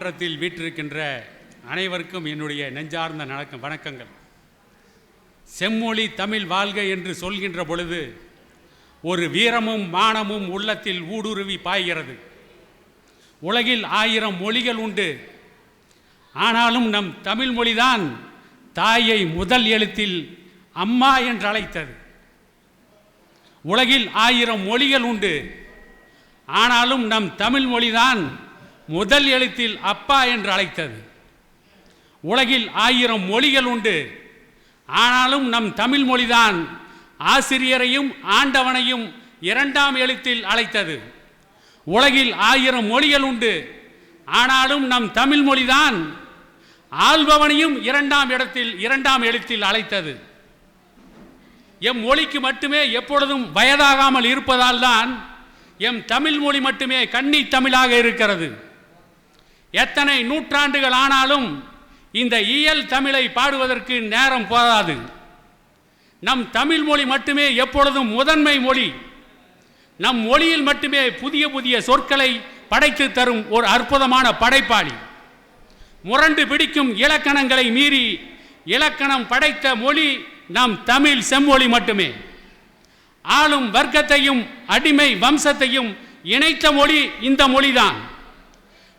மன்றத்தில் வீற்றிருக்கின்ற அனைவருக்கும் என்னுடைய நெஞ்சார்ந்த நடக்க வணக்கங்கள். செம்மொழி தமிழ் வாழ்க என்று சொல்கின்ற பொழுது ஒரு வீரமும் மானமும் உள்ளத்தில் ஊடுருவி பாய்கிறது. உலகில் ஆயிரம் மொழிகள் உண்டு. ஆனாலும் நம் தமிழ் மொழிதான் தாயை முதல் எழுத்தில் அம்மா என்று அழைத்தது. உலகில் ஆயிரம் மொழிகள் உண்டு. ஆனாலும் நம் தமிழ் மொழிதான் முதல் எழுத்தில் அப்பா என்று அழைத்தது. உலகில் ஆயிரம் மொழிகள் உண்டு. ஆனாலும் நம் தமிழ் மொழிதான் ஆசிரியரையும் ஆண்டவனையும் இரண்டாம் எழுத்தில் அழைத்தது. உலகில் ஆயிரம் மொழிகள் உண்டு. ஆனாலும் நம் தமிழ் மொழிதான் ஆள்பவனையும் இரண்டாம் இடத்தில் இரண்டாம் எழுத்தில் அழைத்தது. எம் மொழிக்கு மட்டுமே எப்பொழுதும் வயதாகாமல் இருப்பதால் தான் எம் தமிழ் மொழி மட்டுமே கன்னி தமிழாக இருக்கிறது. எத்தனை நூற்றாண்டுகள் ஆனாலும் இந்த இயல் தமிழை பாடுவதற்கு நேரம் போதாது. நம் தமிழ் மொழி மட்டுமே எப்பொழுதும் முதன்மை மொழி. நம் மொழியில் மட்டுமே புதிய புதிய சொற்களை படைத்து தரும் ஒரு அற்புதமான படைப்பாளி. முரண்டு பிடிக்கும் இலக்கணங்களை மீறி இலக்கணம் படைத்த மொழி நம் தமிழ் செம்மொழி மட்டுமே. ஆளும் வர்க்கத்தையும் அடிமை வம்சத்தையும் இணைத்த மொழி இந்த மொழிதான்.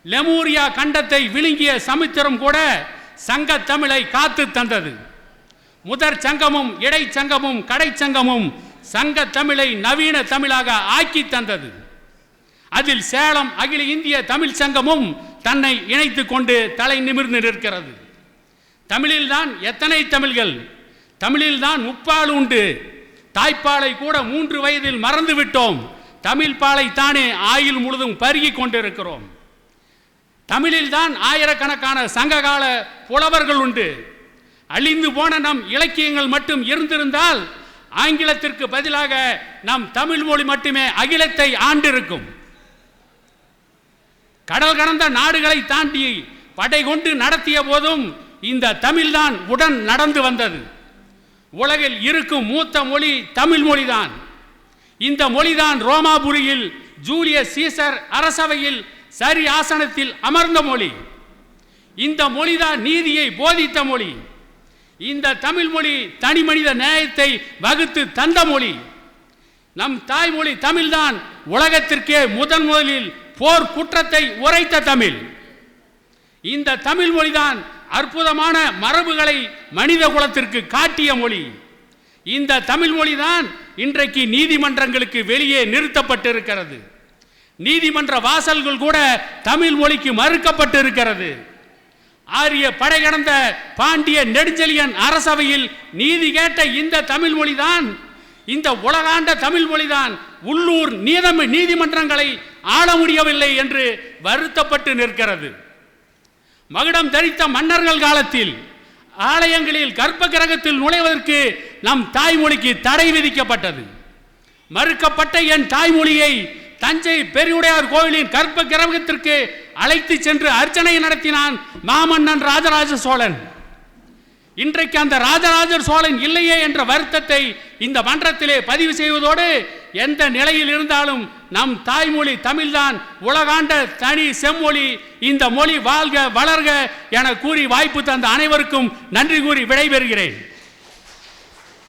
லெமூரியா கண்டத்தை விழுங்கிய சமுத்திரம் கூட சங்க தமிழை காத்து தந்தது. முதற் சங்கமும் இடைச்சங்கமும் கடைச்சங்கமும் சங்க தமிழை நவீன தமிழாக ஆக்கி தந்தது. அதில் சேலம் அகில இந்திய தமிழ் சங்கமும் தன்னை இணைத்து கொண்டு தலை நிமிர்ந்து நிற்கிறது. தமிழில்தான் எத்தனை தமிழ்கள்? தமிழில்தான் முப்பால் உண்டு. தாய்ப்பாலை கூட மூன்று வயதில் மறந்து விட்டோம் தமிழ் பாலை தானே ஆயுள் முழுதும் பருகி கொண்டிருக்கிறோம். தமிழில்தான் ஆயிரக்கணக்கான சங்ககால புலவர்கள் உண்டு. அழிந்து போன நம் இலக்கியங்கள் மட்டும் இருந்திருந்தால் ஆங்கிலத்திற்கு பதிலாக நம் தமிழ் மொழி மட்டுமே அகிலத்தை ஆண்டிருக்கும். கடல் கடந்த நாடுகளை தாண்டி படை கொண்டு நடத்திய போதும் இந்த தமிழ்தான் உடன் நடந்து வந்தது. உலகில் இருக்கும் மூத்த மொழி தமிழ் மொழிதான். இந்த மொழிதான் ரோமாபுரியில் ஜூலியஸ் சீசர் அரசவையில் சரி ஆசனத்தில் அமர்ந்த மொழி. இந்த மொழிதான் நீதியை போதித்த மொழி. இந்த தமிழ் மொழி தனி மனித நியாயத்தை வகுத்து தந்த மொழி. நம் தாய்மொழி தமிழ்தான் உலகத்திற்கே முதன் முதலில் போர் குற்றத்தை உரைத்த தமிழ். இந்த தமிழ் மொழிதான் அற்புதமான மரபுகளை மனித குலத்திற்கு காட்டிய மொழி. இந்த தமிழ் மொழிதான் இன்றைக்கு நீதிமன்றங்களுக்கு வெளியே நிறுத்தப்பட்டிருக்கிறது. நீதிமன்ற வாசல்கள் கூட தமிழ் மொழிக்கு மறுக்கப்பட்டிருக்கிறது. ஆரிய படை கடந்த பாண்டிய நெடுஞ்செலியன் அரசவையில் நீதி கேட்ட இந்த தமிழ் மொழிதான் இந்த உலகாண்ட தமிழ் மொழிதான். உள்ளூர் நீதம் நீதிமன்றங்களை ஆள முடியவில்லை என்று வருத்தப்பட்டு நிற்கிறது. மகுடம் தரித்த மன்னர்கள் காலத்தில் ஆலயங்களில் கற்ப கிரகத்தில் நுழைவதற்கு நம் தாய்மொழிக்கு தடை விதிக்கப்பட்டது. மறுக்கப்பட்ட என் தாய்மொழியை தஞ்சை பெரியுடையார் கோவிலின் கற்ப கிரகத்திற்கு அழைத்து சென்று அர்ச்சனை நடத்தினான் மாமன்னன் ராஜராஜ சோழன். இன்றைக்கு அந்த ராஜராஜ சோழன் இல்லையே என்ற வருத்தத்தை இந்த மன்றத்திலே பதிவு செய்வதோடு எந்த நிலையில் இருந்தாலும் நம் தாய்மொழி தமிழ்தான் உலகாண்ட தனி செம்மொழி இந்த மொழி வாழ்க வளர்க என கூறி வாய்ப்பு தந்த அனைவருக்கும் நன்றி கூறி விடைபெறுகிறேன்.